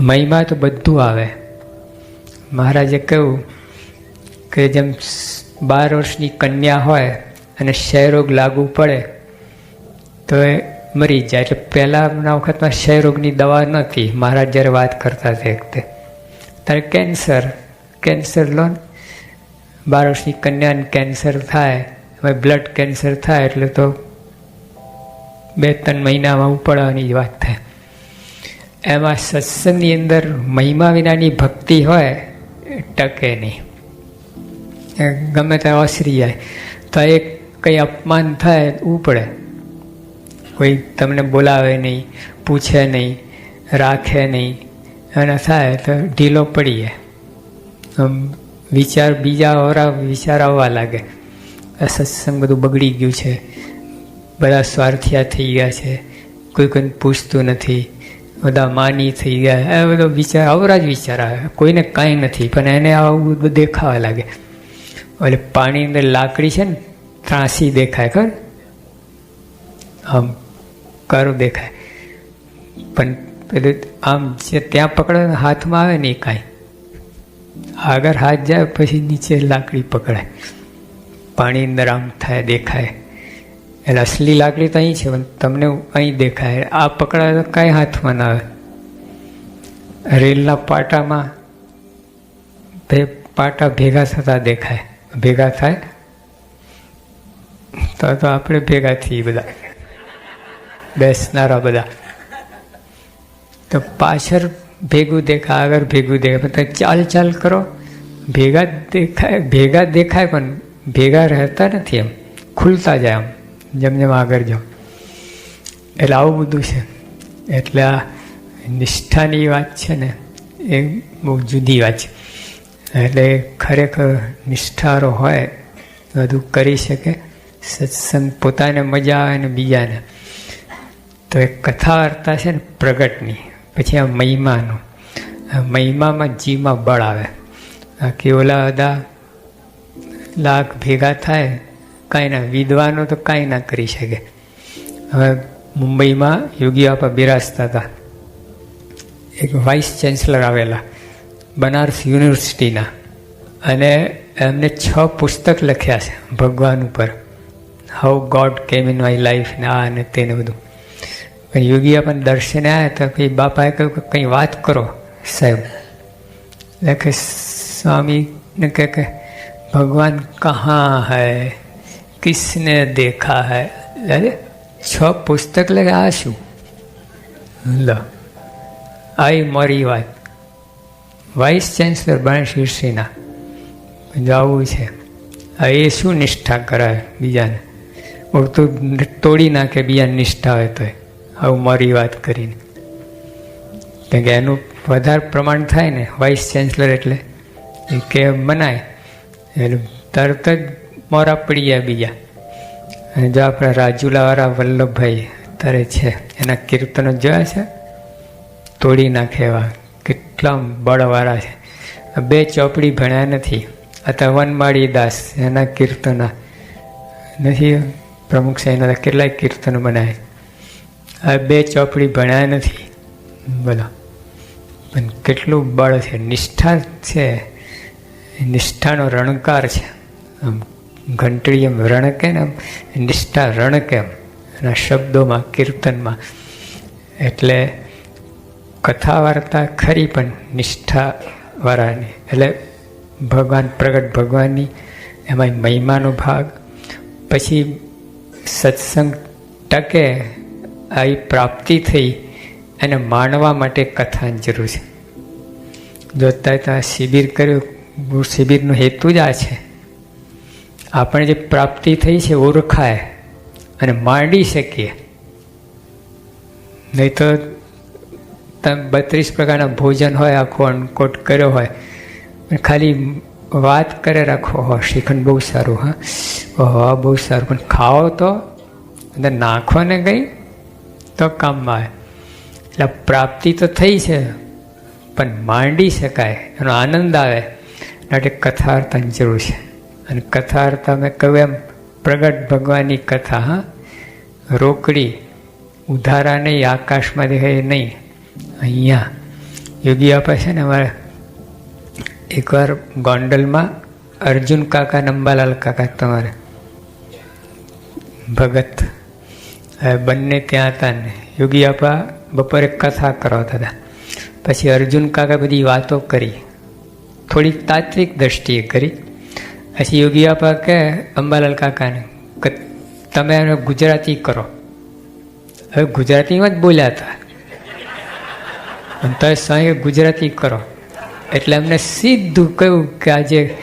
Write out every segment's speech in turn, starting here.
મહિમા તો બધું આવે. મહારાજે કહ્યું કે જેમ બાર વર્ષની કન્યા હોય અને ક્ષયરોગ લાગુ પડે, તો એ મરી જાય. એટલે પહેલાંના વખતમાં ક્ષયરોગની દવા નહોતી. મહારાજ જ્યારે વાત કરતા તે. વખતે ત્યારે કેન્સર કેન્સર લો ને. બાર વર્ષની કન્યાને કેન્સર થાય, હવે બ્લડ કેન્સર થાય, એટલે તો બે ત્રણ મહિનામાં ઉપડવાની જ વાત થાય. એમાં સત્સંગની અંદર મહિમા વિનાની ભક્તિ હોય, ટકે નહીં. ગમે ત્યાં ઓસરી જાય, તો એક કંઈ અપમાન થાય ઉપડે કોઈ તમને બોલાવે નહીં, પૂછે નહીં, રાખે નહીં, અને થાય તો ઢીલો પડી જાય. વિચાર બીજા ઓરા વિચાર આવવા લાગે. સત્સંગ બધું બગડી ગયું છે. બધા સ્વાર્થિયા થઈ ગયા છે. કોઈ કોઈને પૂછતું નથી. બધા માની થઈ ગયા. એ બધો વિચાર, અવરા જ વિચાર આવે. કોઈને કાંઈ નથી, પણ એને આવું બધું દેખાવા લાગે. એટલે પાણી અંદર લાકડી છે ને, ત્રાસી દેખાય ખર આમ કરું દેખાય. પણ પેલું આમ જે ત્યાં પકડે હાથમાં આવે ને એ કાંઈ. આગળ હાથ જાય, પછી નીચે લાકડી પકડાય. પાણી અંદર આમ થાય, દેખાય. એટલે અસલી લાકડી તો અહીં છે, પણ તમને અહીં દેખાય. આ પકડાય તો કાંઈ હાથમાં ના આવે. રેલના પાટામાં બે પાટા ભેગા થતા દેખાય. ભેગા થાય? તો તો આપણે ભેગા થઈએ બધા. બેસનારા બધા. તો પાછળ ભેગું દેખાય આગળ ભેગું દેખાય બધા ચાલ ચાલ કરો. ભેગા દેખાય ભેગા દેખાય, પણ ભેગા રહેતા નથી એમ. ખુલતા જાય આમ. જેમ જેમ આગળ જાઓ. એટલે આવું બધું છે. એટલે આ નિષ્ઠાની વાત છે ને, એ બહુ જુદી વાત છે. એટલે ખરેખર નિષ્ઠારો હોય બધું કરી શકે. સત્સંગ પોતાને મજા આવે ને બીજાને. તો એ કથા વાર્તા છે ને પ્રગટની, પછી આ મહિમાનું. મહિમામાં જીવમાં બળ આવે. બાકી ઓલા બધા લાખ ભેગા થાય કાંઈ ના, વિદ્વાનો તો કાંઈ ના કરી શકે. હવે મુંબઈમાં યોગી બાપા બિરાજતા હતા. એક વાઇસ ચાન્સલર આવેલા, બનારસ યુનિવર્સિટીના. અને એમને છ પુસ્તક લખ્યા છે, ભગવાન ઉપર. How God came in my life ને આ અને તેને બધું. યોગી આપણને દર્શને આવ્યા તો પછી બાપાએ કહ્યું કે કંઈ વાત કરો, સાહેબ. એટલે કે સ્વામીને કહે કે, ભગવાન કહા है કિસને દેખા હૈ અરે છ પુસ્તક લગા શું લ આઈ મારી વાત વાઇસ ચાન્સલર બને શીર્ષીના જવું છે આ એ શું નિષ્ઠા કરાય બીજાને ઉડતું તોડી નાખે બીજા નિષ્ઠા હોય તો આવું મારી વાત કરીને કેમ કે એનું વધારે પ્રમાણ થાય ને વાઇસ ચાન્સલર એટલે એ કે મનાય એટલે તરત જ મોરા પડી બીજા. જો આપણા રાજુલાવાળા વલ્લભભાઈ અત્યારે છે, એના કીર્તનો જોયા છે? તોડી નાખે એવા. કેટલા બળવાળા છે. બે ચોપડી ભણ્યા નથી. અથવા વનમાળી દાસ એના કીર્તના. નથી પ્રમુખ સાહેબના કેટલાય કીર્તનો બનાવે આ બે ચોપડી ભણ્યા નથી. બોલો. પણ કેટલું બળ છે. નિષ્ઠા છે. નિષ્ઠાનો રણકાર છે. આમ ઘંટડી એમ રણકે ને એમ નિષ્ઠા રણ કેમ એના શબ્દોમાં, કીર્તનમાં. એટલે કથા વાર્તા ખરી પણ નિષ્ઠાવાળાની. એટલે ભગવાન, પ્રગટ ભગવાનની એમાં મહિમાનો ભાગ. પછી સત્સંગ ટકે, આવી પ્રાપ્તિ થઈ, એને માણવા માટે કથાની જરૂર છે. જો અત્યારે ત્યાં શિબિર કર્યું શિબિરનો હેતુ જ આ છે. આપણે જે પ્રાપ્તિ થઈ છે, ઓળખાય અને માંડી શકીએ. નહીં તો તમે બત્રીસ પ્રકારના ભોજન હોય, આખો અનકોટ કર્યો હોય ખાલી વાત કરે રાખો હો શ્રીખંડ બહુ સારું, હા? હવા બહુ સારું. પણ ખાઓ તો, અંદર નાખો ને કંઈ, તો કામમાં આવે. એટલે પ્રાપ્તિ તો થઈ છે, પણ માંડી શકાય, એનો આનંદ આવે. માટે કથા અર્થની જરૂર છે. અને કથા અર્થ મેં કહ્યું એમ, પ્રગટ ભગવાનની કથા, હા? રોકડી, ઉધારા નહીં આકાશમાં દેખાય નહીં. અહીંયા યોગી આપા છે ને અમારે એકવાર ગોંડલમાં અર્જુન કાકા નંબાલાલ કાકા તમારે. ભગત. બંને ત્યાં હતા ને. યોગી આપા બપોરે કથા કરાવતા હતા પછી અર્જુન કાકા બધી વાતો કરી. થોડીક તાત્વિક દ્રષ્ટિએ કરી. પછી યોગી આપા કે અંબાલાલ કાકાને, કે તમે એને ગુજરાતી કરો. હવે ગુજરાતીમાં જ બોલ્યા હતા. તમે સ્વામી ગુજરાતી કરો. એટલે અમને સીધું કહ્યું કે આજે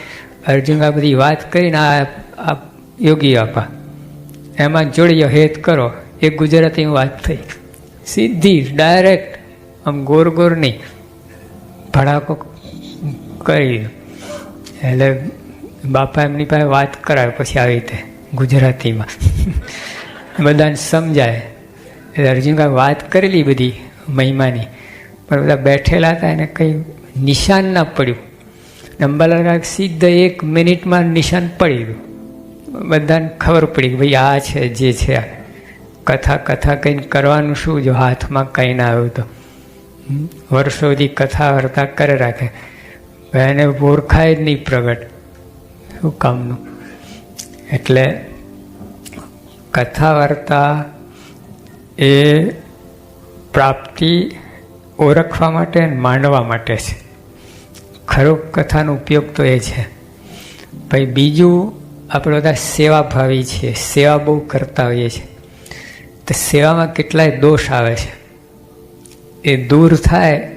અર્જુન આ બધી વાત કરીને આ આ યોગી આપા એમાં જોડીયો હેત કરો. એ ગુજરાતીમાં વાત થઈ. સીધી ડાયરેક્ટ આમ ગોર ગોર નહીં. ભડાકો કરી. એટલે બાપા એમની પાસે વાત કરાવે પછી આવી રીતે ગુજરાતીમાં. બધાને સમજાય. એટલે અર્જુન કાંઈ વાત કરેલી બધી મહિમાની, પણ બધા બેઠેલા હતા એને કંઈ નિશાન ના પડ્યું. અંબાલાલ કાંઈક સીધા એક મિનિટમાં નિશાન પડી ગયું. બધાને ખબર પડી કે ભાઈ આ છે, જે છે આ. કથા કથા કંઈ કરવાનું શું? જો હાથમાં કંઈ ના આવ્યું તો. વર્ષો સુધી કથા વાર્તા કરે રાખે. એને ઓળખાય જ નહીં પ્રગટ. શું કામનું? એટલે કથા વાર્તા એ પ્રાપ્તિ ઓળખવા માટે અને માંડવા માટે છે. ખરો? કથાનો ઉપયોગ તો એ છે. ભાઈ, બીજું આપણે બધા સેવાભાવી છીએ. સેવા બહુ કરતા હોઈએ છીએ. તો સેવામાં કેટલાય દોષ આવે છે. એ દૂર થાય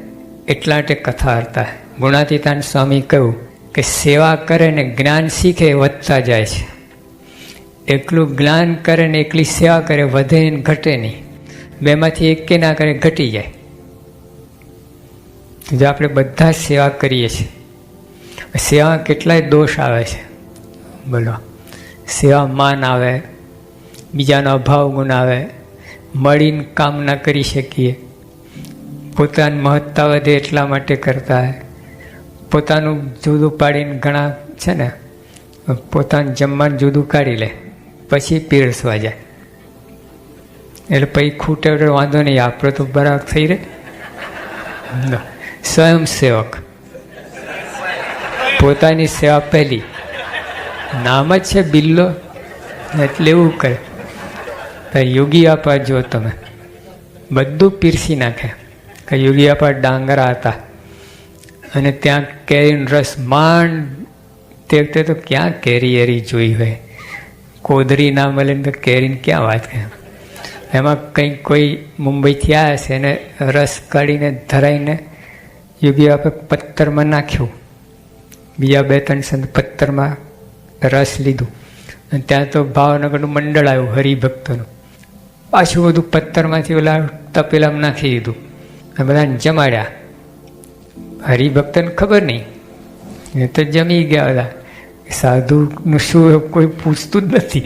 એટલા માટે કથા વાર્તા ગુણાતીતાન સ્વામી કહ્યું કે સેવા કરે ને જ્ઞાન શીખે વધતા જાય છે. એકલું જ્ઞાન કરે ને એકલી સેવા કરે વધે ને ઘટે નહીં. બેમાંથી એક કે ના કરે ઘટી જાય. જો આપણે બધા સેવા કરીએ છીએ સેવા કેટલાય દોષ આવે છે. બોલો. સેવા માન આવે, બીજાનો અભાવ ગુણ આવે, મળીને કામ ના કરી શકીએ. પોતાની મહત્તા વધે એટલા માટે કરતા હોય. પોતાનું જુદું પાડીને ઘણા છે ને, પોતાનું જમવાનું જુદું કાઢી લે, પછી પીરસવા જાય. એટલે પછી ખૂટે વાંધો નહીં, આપણે તો બરાબર થઈ રહે. સ્વયંસેવક. પોતાની સેવા પહેલી. નામ જ છે બિલ્લો, એટલે એવું કરે. તો યોગી આપા જો તમે, બધું પીરસી નાખે. કે યોગી આપા ડાંગરા હતા. અને ત્યાં કેરીનો રસ માંડ તે વખતે તો ક્યાં કેરી એરી જોઈ હોય? કોદરી ના મળે તો કેરીની ક્યાં વાત કરે? એમાં કંઈક કોઈ મુંબઈથી આવ્યા છે એને રસ કાઢીને ધરાઈને યોગી આપે પથ્થરમાં નાખ્યું. બીજા બે ત્રણ સંત પથ્થરમાં રસ લીધું. અને ત્યાં તો ભાવનગરનું મંડળ આવ્યું હરિભક્તોનું. પાછું બધું પથ્થરમાંથી ઓલા તપેલામાં નાખી દીધું. અને બધાને જમાડ્યા. હરિભક્તને ખબર નહીં. એ તો જમી ગયા બધા સાધુનું શું કોઈ પૂછતું જ નથી.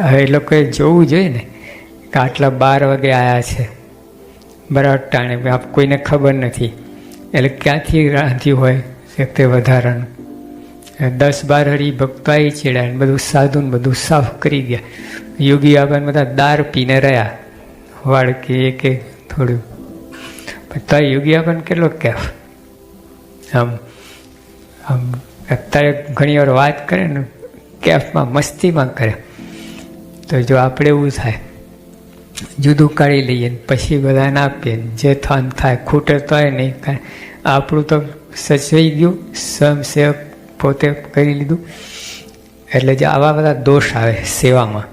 હવે એ લોકોએ જોવું જોઈએ ને કે આટલા બાર વાગે આવ્યા છે. બરાબર ટાણે આપ કોઈને ખબર નથી. એટલે ક્યાંથી રાંધ્યું હોય તે વધારાનું. દસ બાર હરી ભક્તો આવી ચડ્યા બધું સાધુને બધું સાફ કરી ગયા. યોગી આગળ બધા દાર પીને રહ્યા. વાળકી એક એક થોડું તો યોગી આગળ કેટલો કેફ આમ આમ અત્યારે ઘણી વાર વાત કરે ને કેફમાં મસ્તીમાં કરે. તો જો આપણે એવું થાય, જુદું કાઢી લઈએ ને પછી બધાને આપીએ જે થન થાય, ખૂટે તો નહીં કાંઈ આપણું તો સચવાઈ ગયું, સ્વયંસેવક પોતે કરી લીધું. એટલે જે આવા બધા દોષ આવે સેવામાં.